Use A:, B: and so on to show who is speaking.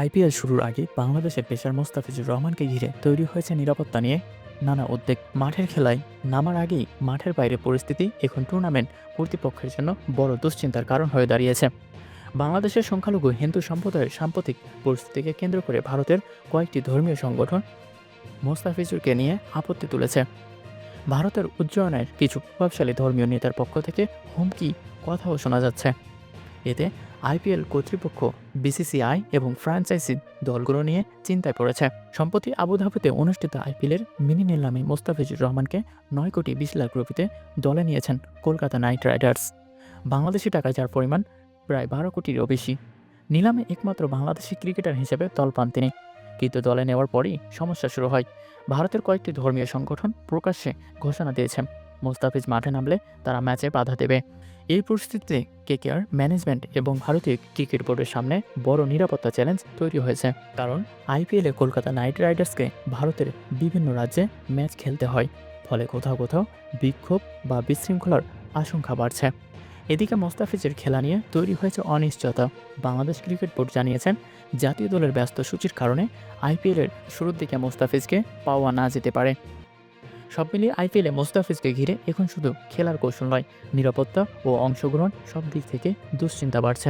A: IPL শুরুর আগে বাংলাদেশের পেশার মোস্তাফিজুর রহমানকে ঘিরে তৈরি হয়েছে নিরাপত্তা নিয়ে। নানা উদ্বেগ মাঠের খেলায় নামার আগেই মাঠের বাইরে পরিস্থিতি এখন টুর্নামেন্ট কর্তৃপক্ষের জন্য বড় দুশ্চিন্তার কারণ হয়ে দাঁড়িয়েছে। বাংলাদেশের সংখ্যালঘু হিন্দু সম্প্রদায়ের সাম্প্রতিক পরিস্থিতিকে কেন্দ্র করে ভারতের কয়েকটি ধর্মীয় সংগঠন মোস্তাফিজুরকে নিয়ে আপত্তি তুলেছে। ভারতের উজ্জয়নের কিছু প্রভাবশালী ধর্মীয় নেতার পক্ষ থেকে হুমকি কথাও শোনা যাচ্ছে। এতে আইপিএল কর্তৃপক্ষ, বিসিসিআই এবং ফ্র্যাঞ্চাইজি দলগুলো নিয়ে চিন্তায় পড়েছে। সম্প্রতি আবুধাবিতে অনুষ্ঠিত আইপিএলের মিনি নিলামে মোস্তাফিজুর রহমানকে নয় কোটি বিশ লাখ রুপিতে দলে নিয়েছেন কলকাতা নাইট রাইডার্স। বাংলাদেশি টাকায় যার পরিমাণ, প্রায় বারো কোটিরও বেশি। নিলামে একমাত্র বাংলাদেশি ক্রিকেটার হিসেবে দল পান তিনি। কিন্তু দলে নেওয়ার পরই সমস্যা শুরু হয়। ভারতের কয়েকটি ধর্মীয় সংগঠন প্রকাশ্যে ঘোষণা দিয়েছে। মোস্তাফিজ মাঠে নামলে তারা ম্যাচে বাধা দেবে। এই পরিস্থিতিতে কেকেআর ম্যানেজমেন্ট এবং ভারতীয় ক্রিকেট বোর্ডের সামনে বড় নিরাপত্তা চ্যালেঞ্জ তৈরি হয়েছে। কারণ আইপিএলে কলকাতা নাইট রাইডার্সকে ভারতের বিভিন্ন রাজ্যে ম্যাচ খেলতে হয়। ফলে কোথাও কোথাও বিক্ষোভ বা বিশৃঙ্খলার আশঙ্কা বাড়ছে। এদিকে মোস্তাফিজের খেলা নিয়ে তৈরি হয়েছে অনিশ্চয়তা। বাংলাদেশ ক্রিকেট বোর্ড জানিয়েছেন, জাতীয় দলের ব্যস্ত সূচির কারণে আইপিএলের শুরুর দিকে মোস্তাফিজকে পাওয়া না যেতে পারে। সব মিলিয়ে আইপিএলে মোস্তাফিজকে ঘিরে এখন শুধু খেলার কৌশল নয়, নিরাপত্তা ও অংশগ্রহণ সব দিক থেকে দুশ্চিন্তা বাড়ছে।